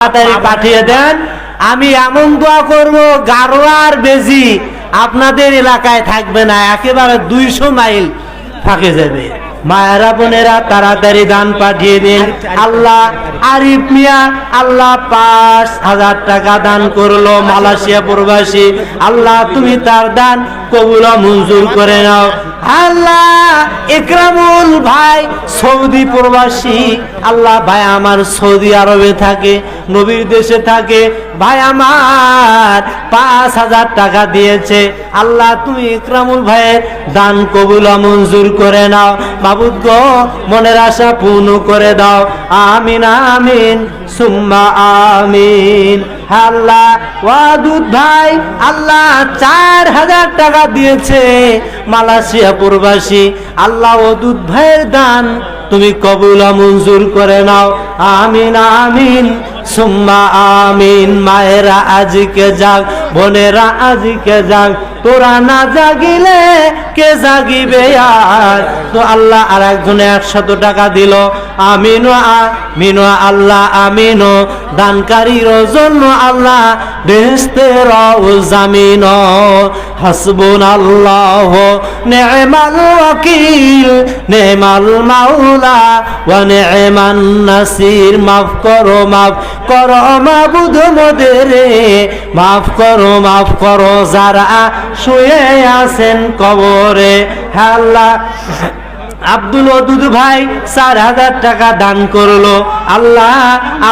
তাড়াতাড়ি পাঠিয়ে দেন। আমি এমন দোয়া করব গারোয়ার বেজি আপনাদের এলাকায় থাকবে না একেবারে দুইশো মাইল থাকে যাবে। মায়েরা বোনেরা, তাড়াতাড়ি দান পাঠিয়ে দিন। আল্লাহ আরিফ মিয়া, আল্লাহ পাঁচ হাজার টাকা দান করল মালয়েশিয়া প্রবাসী। আল্লাহ, তুমি তার দান কবুলা মঞ্জুর করে নাও। আল্লাহ, একরামুল ভাই, সৌদি প্রবাসী। আল্লাহ, ভাই আমার সৌদি আরবে থাকে, নবীর দেশে থাকে। ভাই আমার পাঁচ হাজার টাকা দিয়েছে। আল্লাহ, তুমি ইকরামুল ভাইয়ের দান কবুলা মঞ্জুর করে নাও। বাবুদ গো, মনের আশা পূর্ণ করে দাও। আমিন আমিন, সুম্মা আমিন। আল্লাহ ওয়াদুদ ভাই, আল্লাহ চার হাজার টাকা দিয়েছে মালয়েশিয়া প্রবাসী। আল্লাহ ওদুদ ভাইয়ের দান তুমি কবুলা মঞ্জুর করে নাও। আমিন আমিন, সুম্মা আমিন। মায়েরা আজকে যাক বোনেরা আজকে যাক, তোরা না জাগিলে কে জাগিবে আর? তো আল্লাহ আর একজনে একশত টাকা দিল, আমিনো আমিনো আল্লাহ, আমিনো। দানকারীর জন্য আল্লাহ বেহেস্তের জামিন। হাসবুন আল্লাহ নেমাল ওয়াকিল, নেমাল মাওলা, ওয়া নেমান নাসির। মাফ করো মাফ করো মাবুদ মোদেরে মাফ করো মাফ করো, যারা শুয়ে আছেন কবরে। আল্লাহ আব্দুল ওদুদ ভাই চার হাজার টাকা দান করল। আল্লাহ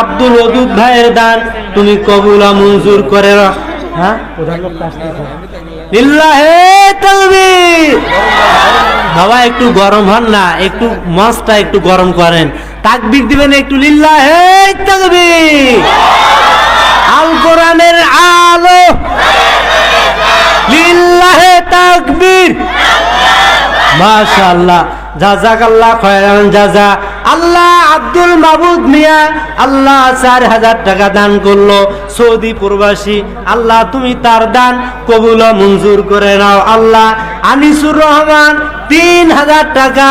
আব্দুল ওদুদ ভাইয়ের দান তুমি কবুলা মঞ্জুর করে হ্যাঁ? বাবা, একটু গরম হন না, একটু মাছটা একটু গরম করেন। তাকবির দিবেন একটু লিল্লাহে তাকবীর আল কোরআনের আল্লাহ আব্দুল মিয়া, আল্লাহ চার হাজার টাকা দান করল। সৌদি প্রবাসী, আল্লাহ তুমি তার দান কবুল মঞ্জুর করে নাও। আল্লাহ আনিসুর রহমান তিন হাজার টাকা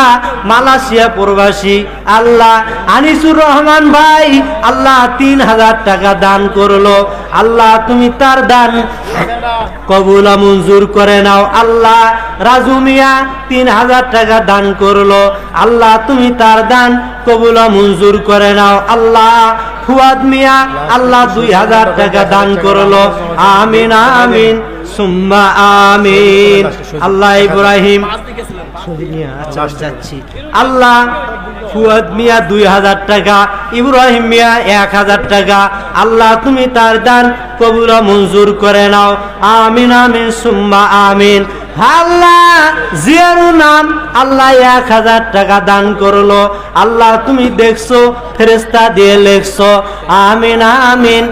মালয়েশিয়া প্রবাসী। আল্লাহ আনিসুর রহমান ভাই, আল্লাহ তিন হাজার টাকা দান করল। আল্লাহ তুমি তার দান কবুলা মঞ্জুর করে নাও। আল্লাহ রাজু মিয়া তিন হাজার টাকা দান করল। আল্লাহ তুমি তার দান কবুলা মঞ্জুর করে নাও। আল্লাহ ফুয়াদ মিয়া আল্লাহ দুই হাজার টাকা দান করল। আমিন আমিন সুম্মা আমিন। আল্লাহ ইব্রাহিম আচ্ছা আল্লাহ ফুয়াদ মিয়া দুই হাজার টাকা, ইব্রাহিম মিয়া এক হাজার টাকা। আল্লাহ, তুমি তার দান কবুল মঞ্জুর করে নাও। আমিন আমিন, সুম্মা, আমিন। আল্লাহ জিয়ারু নাম আল্লাহ এক হাজার টাকা দান করল। আল্লাহ, তুমি দেখছ ফেরেস্তা দিয়ে লেখছো। আমিন আমিন।